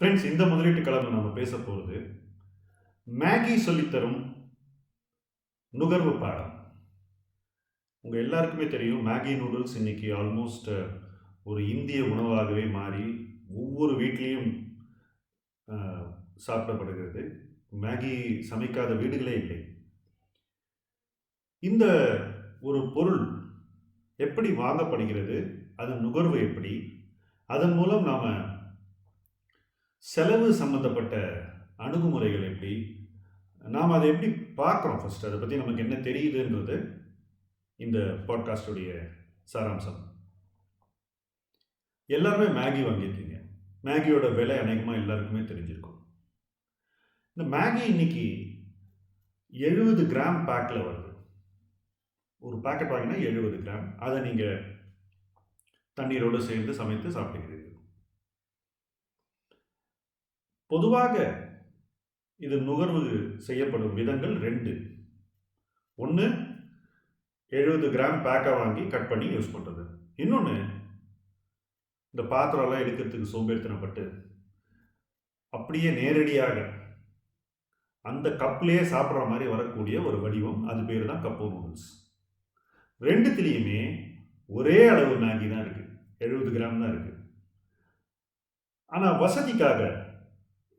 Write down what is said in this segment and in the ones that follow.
Friends இந்த முதலீட்டு கலந்து நம்ம பேச போகிறது மேகி சொல்லித்தரும் நுகர்வு பாடம். உங்கள் எல்லாருக்குமே தெரியும் மேகி நூடுல்ஸ் இன்னைக்கு ஆல்மோஸ்ட் ஒரு இந்திய உணவாகவே மாறி ஒவ்வொரு வீட்லேயும் சாப்பிடப்படுகிறது. மேகி சமைக்காத வீடுகளே இல்லை. இந்த ஒரு பொருள் எப்படி வாங்கப்படுகிறது அதன் நுகர்வு எப்படி அதன் மூலம் நாம் செலவு சம்மந்தப்பட்ட அணுகுமுறைகள் எப்படி? நாம் அதை எப்படி பார்க்குறோம் ஃபஸ்ட் அதை பற்றி நமக்கு என்ன தெரியுதுன்றது இந்த பாட்காஸ்டுடைய சாராம்சம். எல்லாருமே மேகி வாங்கியிருக்கீங்க. மேகியோட விலை அநேகமாக எல்லாருக்குமே தெரிஞ்சிருக்கும். இந்த மேகி இன்னைக்கு எழுபது கிராம் பேக்கில் வருது. ஒரு பேக்கெட் வாங்கினா எழுபது கிராம் அதை நீங்கள் தண்ணீரோடு சேர்ந்து சமைத்து சாப்பிட்டுக்கிறீர்கள். பொதுவாக இது நுகர்வு செய்யப்படும் விதங்கள் ரெண்டு. ஒன்று எழுபது கிராம் பேக்கை வாங்கி கட் பண்ணி யூஸ் பண்ணுறது இன்னொன்று இந்த பாத்திரம்லாம் எடுக்கிறதுக்கு சோம்பேறித்தனப்பட்டு அப்படியே நேரடியாக அந்த கப்லேயே சாப்பிட்ற மாதிரி வரக்கூடிய ஒரு வடிவம் அது பேர் தான் கப்பு நூடுல்ஸ் ரெண்டுத்துலேயுமே ஒரே அளவு மேகி தான் இருக்குது எழுபது கிராம் தான் இருக்குது ஆனால் வசதிக்காக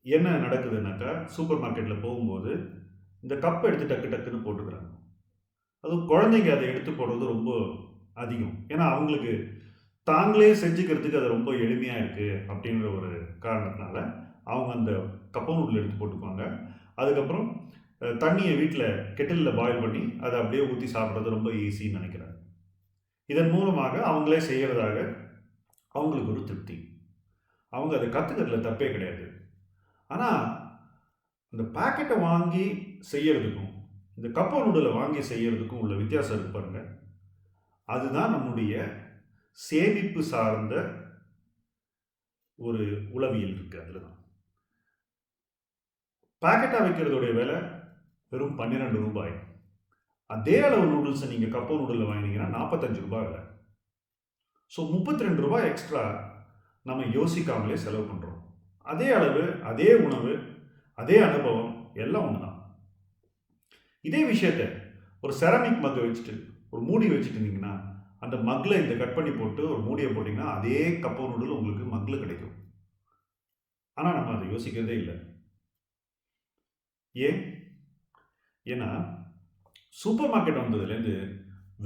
என்ன நடக்குதுன்னாக்கா சூப்பர் மார்க்கெட்டில் போகும்போது இந்த கப்பை எடுத்து டக்கு டக்குன்னு போட்டுக்கிறாங்க. அதுவும் குழந்தைங்க அதை எடுத்து போடுறது ரொம்ப அதிகம். ஏன்னா அவங்களுக்கு தாங்களே செஞ்சுக்கிறதுக்கு அது ரொம்ப எளிமையாக இருக்குது அப்படின்ற ஒரு காரணத்தினால அவங்க அந்த கப்பம் உள்ள எடுத்து போட்டுக்குவாங்க. அதுக்கப்புறம் தண்ணியை வீட்டில் கெட்டிலில் பாயில் பண்ணி அதை அப்படியே ஊற்றி சாப்பிட்றது ரொம்ப ஈஸின்னு நினைக்கிறாங்க. இதன் மூலமாக அவங்களே செய்கிறதாக அவங்களுக்கு ஒரு திருப்தி. அவங்க அதை கற்றுக்கிறதுல தப்பே கிடையாது. ஆனால் இந்த பாக்கெட்டை வாங்கி செய்யறதுக்கும் இந்த கப்ப நூடலை வாங்கி செய்யறதுக்கும் உள்ள வித்தியாசம் இருக்கு பாருங்க. அதுதான் நம்முடைய சேமிப்பு சார்ந்த ஒரு உளவியல் இருக்கு அதில் தான் பாக்கெட்டாக வைக்கிறதுடைய விலை வெறும் பன்னிரெண்டு ரூபாய். அதே அளவு நூடுல்ஸை நீங்கள் கப்ப நூடுலில் வாங்கினீங்கன்னா நாற்பத்தஞ்சு ரூபாய் விலை. ஸோ முப்பத்தி ரெண்டு ரூபாய் எக்ஸ்ட்ரா நம்ம யோசிக்காமலே செலவு பண்ணுறோம் அதே அளவு அதே உணவு அதே அனுபவம் எல்லாம் ஒன்று தான் இதே விஷயத்த ஒரு செரமிக் மக்கை வச்சுட்டு ஒரு மூடி வச்சுட்டு இருந்தீங்கன்னா அந்த மக்கில் இந்த கட் பண்ணி போட்டு ஒரு மூடியை போட்டிங்கன்னா அதே கப்ப நூடுல் உங்களுக்கு மக்கில் கிடைக்கும். ஆனால் நம்ம அதை யோசிக்கிறதே இல்லை. ஏன்? ஏன்னா சூப்பர் மார்க்கெட் வந்ததுலேருந்து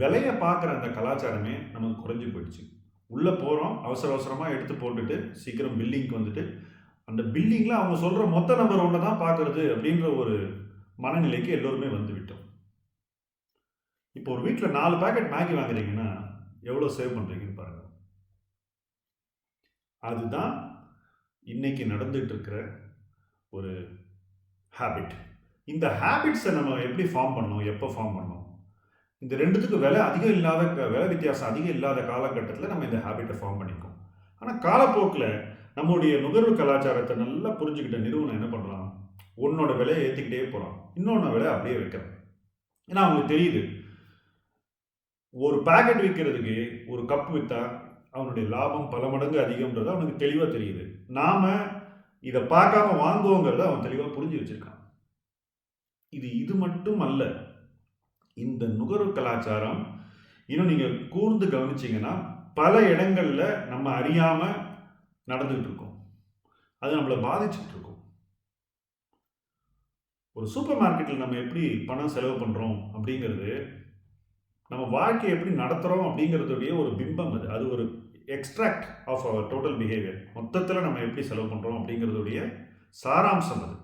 விலையை பார்க்குற அந்த கலாச்சாரமே நமக்கு குறைஞ்சி போயிடுச்சு. உள்ளே போகிறோம் அவசர அவசரமாக எடுத்து போட்டுட்டு சீக்கிரம் பில்லிங்க்கு வந்துட்டு அந்த பில்டிங்கில் அவங்க சொல்கிற மொத்த நம்பர் ஒன்று தான் பார்க்குறது அப்படின்ற ஒரு மனநிலைக்கு எல்லோருமே வந்து விட்டோம் இப்போ ஒரு வீட்டில் நாலு பாக்கெட் மேகி வாங்குறீங்கன்னா எவ்வளோ சேவ் பண்ணுறீங்கன்னு பாருங்கள் அதுதான் இன்னைக்கு நடந்துகிட்டு இருக்கிற ஒரு ஹேபிட் இந்த ஹேபிட்ஸை நம்ம எப்படி ஃபார்ம் பண்ணோம் எப்போ ஃபார்ம் பண்ணோம் இந்த ரெண்டுத்துக்கும் விலை அதிகம் இல்லாத க- விலை வித்தியாசம் அதிகம் இல்லாத காலகட்டத்தில் நம்ம இந்த ஹேபிட்டை ஃபார்ம் பண்ணிக்கோம் ஆனால் காலப்போக்கில் நம்முடைய நுகர்வு கலாச்சாரத்தை நல்லா புரிஞ்சுக்கிட்ட நிறுவனம் என்ன பண்ணலாம்? உன்னோட விலையை ஏற்றிக்கிட்டே போகிறான் இன்னொன்று விலை அப்படியே வைக்கிறான் ஏன்னா அவங்களுக்கு தெரியுது. ஒரு பாக்கெட் விற்கிறதுக்கு ஒரு கப் விற்றா அவனுடைய லாபம் பல மடங்கு அதிகம்ன்றது அவனுக்கு தெளிவாக தெரியுது. நாம் இதை பார்க்காம வாங்குவோங்கிறத அவன் தெளிவாக புரிஞ்சு வச்சிருக்கான். இது இது மட்டும் அல்ல. இந்த நுகர்வு கலாச்சாரம் இன்னும் நீங்கள் கூர்ந்து கவனிச்சிங்கன்னா பல இடங்களில் நம்ம அறியாமல் நடந்துகிட்டு இருக்கும் அது நம்மளை பாதிச்சுட்டு இருக்கும் ஒரு சூப்பர் மார்க்கெட்டில் நம்ம எப்படி பணம் செலவு பண்ணுறோம் அப்படிங்கிறது நம்ம வாழ்க்கையை எப்படி நடத்துகிறோம் அப்படிங்கிறதுடைய ஒரு பிம்பம் அது. அது ஒரு எக்ஸ்ட்ராக்ட் ஆஃப் அவர் டோட்டல் பிஹேவியர் மொத்தத்தில் நம்ம எப்படி செலவு பண்ணுறோம் அப்படிங்கிறதுடைய சாராம்சம் அது.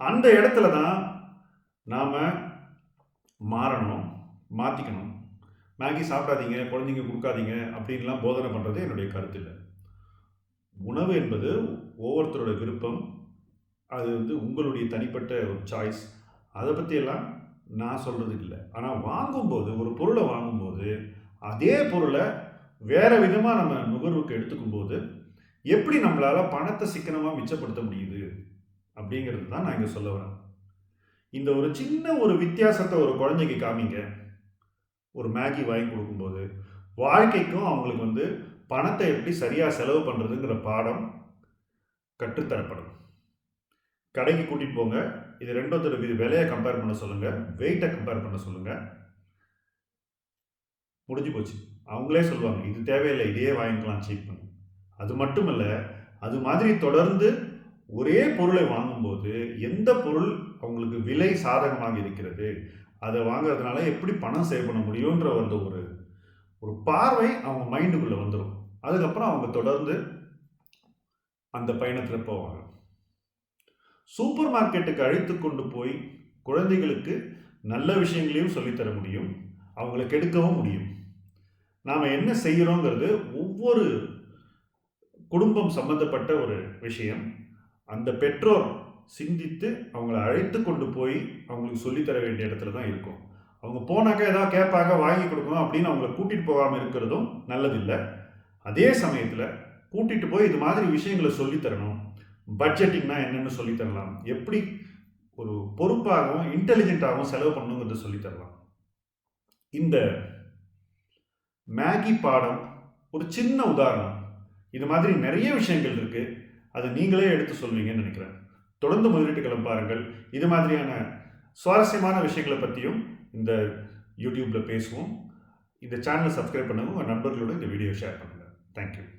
அந்த இடத்துல தான் நாம் மாறணும் மாற்றிக்கணும் மேகி சாப்பிடாதீங்க குழந்தைங்க கொடுக்காதீங்க அப்படின்லாம் போதனை பண்ணுறது என்னுடைய கருத்து இல்லை. உணவு என்பது ஒவ்வொருத்தரோட விருப்பம். அது வந்து உங்களுடைய தனிப்பட்ட ஒரு சாய்ஸ் அதை பற்றியெல்லாம் நான் சொல்கிறதுக்கு இல்லை. ஆனால் வாங்கும்போது ஒரு பொருளை வாங்கும்போது அதே பொருளை வேறு விதமாக நம்ம நுகர்வுக்கு எடுத்துக்கும் போது எப்படி நம்மளால் பணத்தை சிக்கனமாக மிச்சப்படுத்த முடியுது? அப்படிங்கிறது தான் நான் இங்கே சொல்ல வரேன். இந்த ஒரு சின்ன ஒரு வித்தியாசத்தை ஒரு குழந்தைக்கு காமிங்க. ஒரு மேகி வாங்கி கொடுக்கும்போது வாழ்க்கைக்கும் அவங்களுக்கு வந்து பணத்தை எப்படி சரியாக செலவு பண்ணுறதுங்கிற பாடம் கற்றுத்தரப்படும். கடைக்கு கூட்டிகிட்டு போங்க. இது ரெண்டோத்தோட இது விலையை கம்பேர் பண்ண சொல்லுங்கள் வெயிட்டை கம்பேர் பண்ண சொல்லுங்கள் முடிஞ்சு போச்சு. அவங்களே சொல்லுவாங்க இது தேவையில்லை இதையே வாங்கிக்கலாம் சீப் பண்ணி. அது மட்டும் இல்லை அது மாதிரி தொடர்ந்து ஒரே பொருளை வாங்கும்போது எந்த பொருள் அவங்களுக்கு விலை சாதகமாக இருக்கிறது அதை வாங்குறதுனால எப்படி பணம் சேவ் பண்ண முடியுன்ற வந்து ஒரு ஒரு பார்வை அவங்க மைண்டுக்குள்ளே வந்துடும் அதுக்கப்புறம் அவங்க தொடர்ந்து அந்த பயணத்தில் போவாங்க. சூப்பர் மார்க்கெட்டுக்கு அழைத்து கொண்டு போய் குழந்தைகளுக்கு நல்ல விஷயங்களையும் சொல்லித்தர முடியும் அவங்கள கெடுக்கவும் முடியும். நாம் என்ன செய்கிறோங்கிறது ஒவ்வொரு குடும்பம் சம்மந்தப்பட்ட ஒரு விஷயம். அந்த பெற்றோர் சிந்தித்து அவங்கள அழைத்து கொண்டு போய் அவங்களுக்கு சொல்லித்தர வேண்டிய இடத்துல தான் இருக்கும். அவங்க போனாக்கா ஏதாவது கேட்பாங்க வாங்கி கொடுக்கணும் அப்படின்னு அவங்கள கூட்டிகிட்டு போகாமல் இருக்கிறதும் நல்லதில்லை. அதே சமயத்தில் கூட்டிகிட்டு போய் இது மாதிரி விஷயங்களை சொல்லித்தரணும் பட்ஜெட்டிங்னா என்னென்னு சொல்லித்தரலாம் எப்படி ஒரு பொறுப்பாகவும் இன்டெலிஜென்ட்டாகவும் செலவு பண்ணணுங்கிறத சொல்லித்தரலாம் இந்த மேகி பாடம் ஒரு சின்ன உதாரணம். இது மாதிரி நிறைய விஷயங்கள் இருக்குது அதை நீங்களே எடுத்து சொல்வீங்கன்னு நினைக்கிறேன். தொடர்ந்து முதலீட்டுகளை பாருங்கள். இது மாதிரியான சுவாரஸ்யமான விஷயங்களை பற்றியும் இந்த யூடியூப்பில் பேசுவோம். இந்த சேனலை சப்ஸ்கிரைப் பண்ணவும் உங்கள் நண்பர்களோட இந்த வீடியோ ஷேர் பண்ணுங்கள் Thank you.